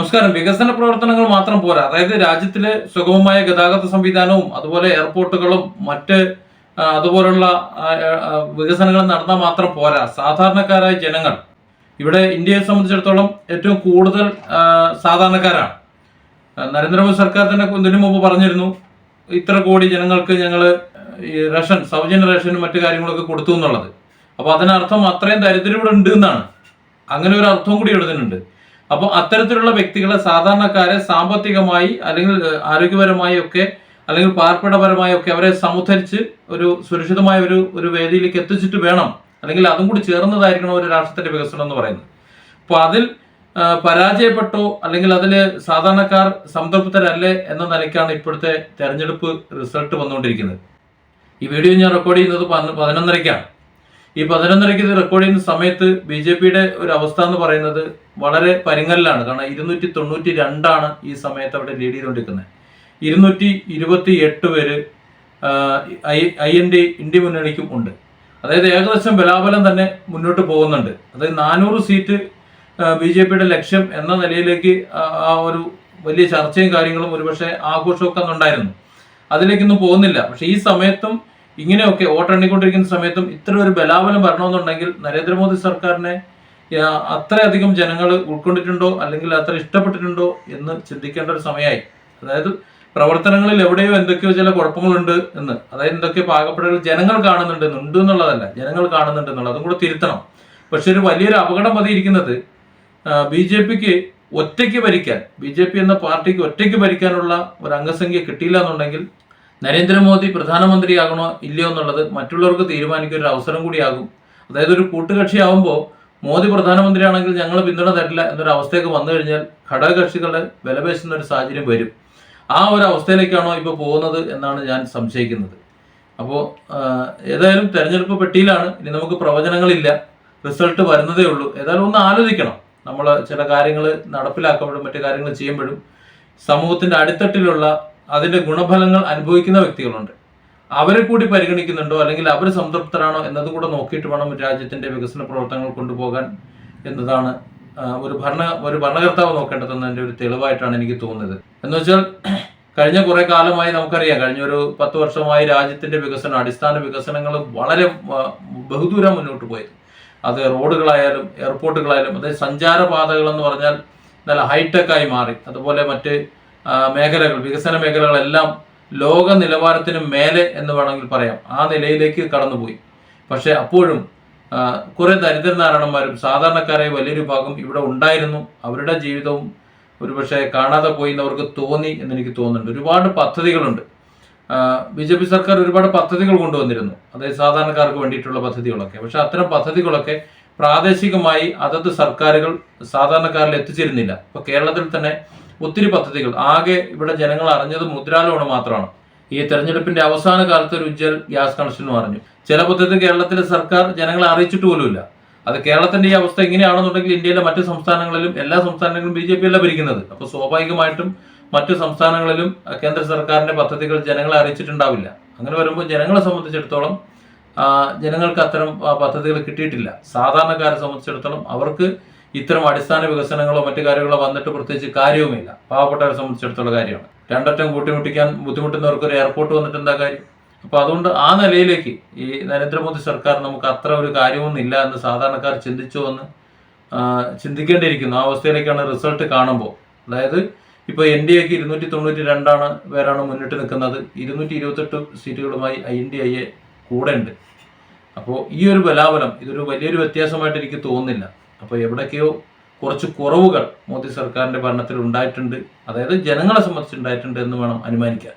നമസ്കാരം. വികസന പ്രവർത്തനങ്ങൾ മാത്രം പോരാ. അതായത് രാജ്യത്തിലെ സുഗമമായ ഗതാഗത സംവിധാനവും അതുപോലെ എയർപോർട്ടുകളും മറ്റ് അതുപോലുള്ള വികസനങ്ങൾ നടന്നാൽ മാത്രം പോരാ. സാധാരണക്കാരായ ജനങ്ങൾ ഇവിടെ ഇന്ത്യയെ സംബന്ധിച്ചിടത്തോളം ഏറ്റവും കൂടുതൽ സാധാരണക്കാരാണ്. നരേന്ദ്രമോദി സർക്കാർ തന്നെ ഇതിനു മുമ്പ് പറഞ്ഞിരുന്നു ഇത്ര കോടി ജനങ്ങൾക്ക് ഞങ്ങൾ ഈ റേഷൻ സൗജന്യ റേഷനും മറ്റു കാര്യങ്ങളൊക്കെ കൊടുത്തു എന്നുള്ളത്. അപ്പോൾ അതിനർത്ഥം അത്രയും ദരിദ്രം ഇവിടെ ഉണ്ട് എന്നാണ്. അങ്ങനെ ഒരു അർത്ഥവും കൂടി എഴുതുന്നുണ്ട് അപ്പോൾ അത്തരത്തിലുള്ള വ്യക്തികളെ സാധാരണക്കാരെ സാമ്പത്തികമായി അല്ലെങ്കിൽ ആരോഗ്യപരമായി ഒക്കെ അല്ലെങ്കിൽ പാർപ്പിടപരമായി ഒക്കെ അവരെ സമുദ്ധരിച്ച് ഒരു സുരക്ഷിതമായ ഒരു ഒരു വേദിയിലേക്ക് എത്തിച്ചിട്ട് വേണം. അല്ലെങ്കിൽ അതും കൂടി ചേർന്നതായിരിക്കണം ഒരു രാഷ്ട്രത്തിന്റെ വികസനം എന്ന് പറയുന്നത്. അപ്പോൾ അതിൽ പരാജയപ്പെട്ടോ അല്ലെങ്കിൽ അതിൽ സാധാരണക്കാർ സംതൃപ്തരല്ലേ എന്ന നിലയ്ക്കാണ് ഇപ്പോഴത്തെ തെരഞ്ഞെടുപ്പ് റിസൾട്ട് വന്നുകൊണ്ടിരിക്കുന്നത്. ഈ വീഡിയോ ഞാൻ റെക്കോർഡ് ചെയ്യുന്നത് പതിന- പതിനൊന്നരയ്ക്കാണ്. ഈ പതിനൊന്നരയ്ക്ക് ഇത് റെക്കോർഡ് ചെയ്യുന്ന സമയത്ത് ബി ജെ പിയുടെ ഒരു അവസ്ഥ എന്ന് പറയുന്നത് വളരെ പരിങ്ങലിലാണ്. കാരണം ഇരുന്നൂറ്റി തൊണ്ണൂറ്റി രണ്ടാണ് ഈ സമയത്ത് അവിടെ ലീഡ് ചെയ്തുകൊണ്ടിരിക്കുന്നത്. ഇരുന്നൂറ്റി ഇരുപത്തി എട്ട് പേര് ഐ എൻ ഡി ഇന്ത്യ മുന്നണിക്കും ഉണ്ട്. അതായത് ഏകദേശം ബലാബലം തന്നെ മുന്നോട്ട് പോകുന്നുണ്ട്. അതായത് നാനൂറ് സീറ്റ് ബി ജെ പിയുടെ ലക്ഷ്യം എന്ന നിലയിലേക്ക് ആ ഒരു വലിയ ചർച്ചയും കാര്യങ്ങളും ഒരുപക്ഷെ ആഘോഷമൊക്കെ അന്നുണ്ടായിരുന്നു. അതിലേക്കൊന്നും പോകുന്നില്ല. പക്ഷെ ഈ സമയത്തും ഇങ്ങനെയൊക്കെ വോട്ടെണ്ണിക്കൊണ്ടിരിക്കുന്ന സമയത്തും ഇത്ര ഒരു ബലാബലം വരണമെന്നുണ്ടെങ്കിൽ നരേന്ദ്രമോദി സർക്കാരിനെ അത്രയധികം ജനങ്ങൾ ഉൾക്കൊണ്ടിട്ടുണ്ടോ അല്ലെങ്കിൽ അത്ര ഇഷ്ടപ്പെട്ടിട്ടുണ്ടോ എന്ന് ചിന്തിക്കേണ്ട ഒരു സമയമായി. അതായത് പ്രവർത്തനങ്ങളിൽ എവിടെയോ എന്തൊക്കെയോ ചില കുഴപ്പങ്ങളുണ്ട് എന്ന്. അതായത് എന്തൊക്കെ പാകപ്പെടുകൾ ജനങ്ങൾ കാണുന്നുണ്ട് ഉണ്ട് എന്നുള്ളതല്ല. ജനങ്ങൾ കാണുന്നുണ്ട് എന്നുള്ളത്. അതും കൂടെ തിരുത്തണം. പക്ഷെ ഒരു വലിയൊരു അപകടം പതിയിരിക്കുന്നത് ബി ജെ പിക്ക് ഒറ്റയ്ക്ക് ഭരിക്കാൻ ബി ജെ പി എന്ന പാർട്ടിക്ക് ഒറ്റയ്ക്ക് ഭരിക്കാനുള്ള ഒരു അംഗസംഖ്യ കിട്ടിയില്ല എന്നുണ്ടെങ്കിൽ നരേന്ദ്രമോദി പ്രധാനമന്ത്രിയാകണോ ഇല്ലയോ എന്നുള്ളത് മറ്റുള്ളവർക്ക് തീരുമാനിക്കാൻ ഒരു അവസരം കൂടിയാകും. അതായത് ഒരു കൂട്ടുകക്ഷിയാവുമ്പോൾ മോദി പ്രധാനമന്ത്രിയാണെങ്കിൽ ഞങ്ങൾ പിന്തുണ തരില്ല എന്നൊരു അവസ്ഥയൊക്കെ വന്നു കഴിഞ്ഞാൽ ഘടകകക്ഷികളെ വിലപേശുന്ന ഒരു സാഹചര്യം വരും. ആ ഒരു അവസ്ഥയിലേക്കാണോ ഇപ്പോൾ പോകുന്നത് എന്നാണ് ഞാൻ സംശയിക്കുന്നത്. അപ്പോൾ ഏതായാലും തെരഞ്ഞെടുപ്പ് പെട്ടിയിലാണ്. ഇനി നമുക്ക് പ്രവചനങ്ങളില്ല. റിസൾട്ട് വരുന്നതേ ഉള്ളൂ. ഏതായാലും ഒന്ന് ആലോചിക്കണം. നമ്മൾ ചില കാര്യങ്ങൾ നടപ്പിലാക്കുമ്പോഴും മറ്റു കാര്യങ്ങൾ ചെയ്യുമ്പോഴും സമൂഹത്തിന്റെ അടിത്തട്ടിലുള്ള അതിന്റെ ഗുണഫലങ്ങൾ അനുഭവിക്കുന്ന വ്യക്തികളുണ്ട്. അവരെ കൂടി പരിഗണിക്കുന്നുണ്ടോ? അല്ലെങ്കിൽ അവർ സംതൃപ്തരാണോ എന്നതും കൂടെ നോക്കിയിട്ട് വേണം രാജ്യത്തിന്റെ വികസന പ്രവർത്തനങ്ങൾ കൊണ്ടുപോകാൻ എന്നതാണ് ഒരു ഭരണ ഒരു ഭരണകർത്താവ് നോക്കേണ്ടതെന്നതിന്റെ ഒരു തെളിവായിട്ടാണ് എനിക്ക് തോന്നുന്നത്. എന്ന് വെച്ചാൽ കഴിഞ്ഞ കുറെ കാലമായി നമുക്കറിയാം കഴിഞ്ഞ ഒരു പത്ത് വർഷമായി രാജ്യത്തിന്റെ വികസനം അടിസ്ഥാന വികസനങ്ങൾ വളരെ ബഹുദൂരം മുന്നോട്ട് പോയത്. അത് റോഡുകളായാലും എയർപോർട്ടുകളായാലും അതായത് സഞ്ചാരപാതകൾ എന്ന് പറഞ്ഞാൽ നല്ല ഹൈടെക് ആയി മാറി. അതുപോലെ മറ്റ് മേഖലകൾ വികസന മേഖലകളെല്ലാം ലോക നിലവാരത്തിന് മേലെ എന്ന് വേണമെങ്കിൽ പറയാം. ആ നിലയിലേക്ക് കടന്നുപോയി. പക്ഷെ അപ്പോഴും കുറേ ദരിദ്ര ദരിദ്രനാരായണന്മാരും സാധാരണക്കാരായ വലിയൊരു ഭാഗം ഇവിടെ ഉണ്ടായിരുന്നു. അവരുടെ ജീവിതവും ഒരുപക്ഷെ കാണാതെ പോയി എന്നവർക്ക് തോന്നി എന്ന് എനിക്ക് തോന്നുന്നുണ്ട്. ഒരുപാട് പദ്ധതികളുണ്ട്. ബി ജെ പി സർക്കാർ ഒരുപാട് പദ്ധതികൾ കൊണ്ടുവന്നിരുന്നു. അതായത് സാധാരണക്കാർക്ക് വേണ്ടിയിട്ടുള്ള പദ്ധതികളൊക്കെ. പക്ഷെ അത്തരം പദ്ധതികളൊക്കെ പ്രാദേശികമായി അതത് സർക്കാരുകൾ സാധാരണക്കാരിൽ എത്തിച്ചിരുന്നില്ല. ഇപ്പൊ കേരളത്തിൽ തന്നെ ഒത്തിരി പദ്ധതികൾ. ആകെ ഇവിടെ ജനങ്ങൾ അറിഞ്ഞത് മുദ്രാ മാത്രമാണ്. ഈ തെരഞ്ഞെടുപ്പിന്റെ അവസാന കാലത്ത് ഒരു ഉജ്ജ്വൽ ഗ്യാസ് കണക്ഷൻ പറഞ്ഞു ചില പദ്ധതി കേരളത്തിലെ സർക്കാർ ജനങ്ങളെ അറിയിച്ചിട്ട് പോലുമില്ല. അത് കേരളത്തിന്റെ ഈ അവസ്ഥ എങ്ങനെയാണെന്നുണ്ടെങ്കിൽ ഇന്ത്യയിലെ മറ്റു സംസ്ഥാനങ്ങളിലും എല്ലാ സംസ്ഥാനങ്ങളിലും ബി ജെ പി അല്ല ഭരിക്കുന്നത്. അപ്പൊ സ്വാഭാവികമായിട്ടും മറ്റു സംസ്ഥാനങ്ങളിലും കേന്ദ്ര സർക്കാരിന്റെ പദ്ധതികൾ ജനങ്ങളെ അറിയിച്ചിട്ടുണ്ടാവില്ല. അങ്ങനെ വരുമ്പോൾ ജനങ്ങളെ സംബന്ധിച്ചിടത്തോളം ജനങ്ങൾക്ക് അത്തരം പദ്ധതികൾ കിട്ടിയിട്ടില്ല. സാധാരണക്കാരെ സംബന്ധിച്ചിടത്തോളം അവർക്ക് ഇത്തരം അടിസ്ഥാന വികസനങ്ങളോ മറ്റു കാര്യങ്ങളോ വന്നിട്ട് പ്രത്യേകിച്ച് കാര്യവുമില്ല. പാവപ്പെട്ടവരെ സംബന്ധിച്ചിടത്തോളം കാര്യമാണ്. രണ്ടറ്റം കൂട്ടിമുട്ടിക്കാൻ ബുദ്ധിമുട്ടുന്നവർക്ക് ഒരു എയർപോർട്ട് വന്നിട്ട് എന്താ കാര്യം? അപ്പൊ അതുകൊണ്ട് ആ നിലയിലേക്ക് ഈ നരേന്ദ്രമോദി സർക്കാർ നമുക്ക് അത്ര ഒരു കാര്യമൊന്നും ഇല്ല എന്ന് സാധാരണക്കാർ ചിന്തിച്ചു എന്ന് ആ, ചിന്തിക്കേണ്ടിയിരിക്കുന്നു. ആ അവസ്ഥയിലേക്കാണ് റിസൾട്ട് കാണുമ്പോൾ. അതായത് ഇപ്പോൾ എൻ ഡി എക്ക് ഇരുന്നൂറ്റി തൊണ്ണൂറ്റി രണ്ടാണ് പേരാണ് മുന്നിട്ട് നിൽക്കുന്നത്. ഇരുന്നൂറ്റി ഇരുപത്തെട്ട് സീറ്റുകളുമായി ഐ എൻ ഡി എ കൂടെ ഉണ്ട് അപ്പോൾ ഈ ഒരു ബലാബലം ഇതൊരു വലിയൊരു വ്യത്യാസമായിട്ട് എനിക്ക് തോന്നുന്നില്ല. അപ്പോൾ എവിടൊക്കെയോ കുറച്ച് കുറവുകൾ മോദി സർക്കാരിന്റെ ഭരണത്തിൽ ഉണ്ടായിട്ടുണ്ട്. അതായത് ജനങ്ങളെ സംബന്ധിച്ച് ഉണ്ടായിട്ടുണ്ട് എന്ന് വേണം അനുമാനിക്കാൻ.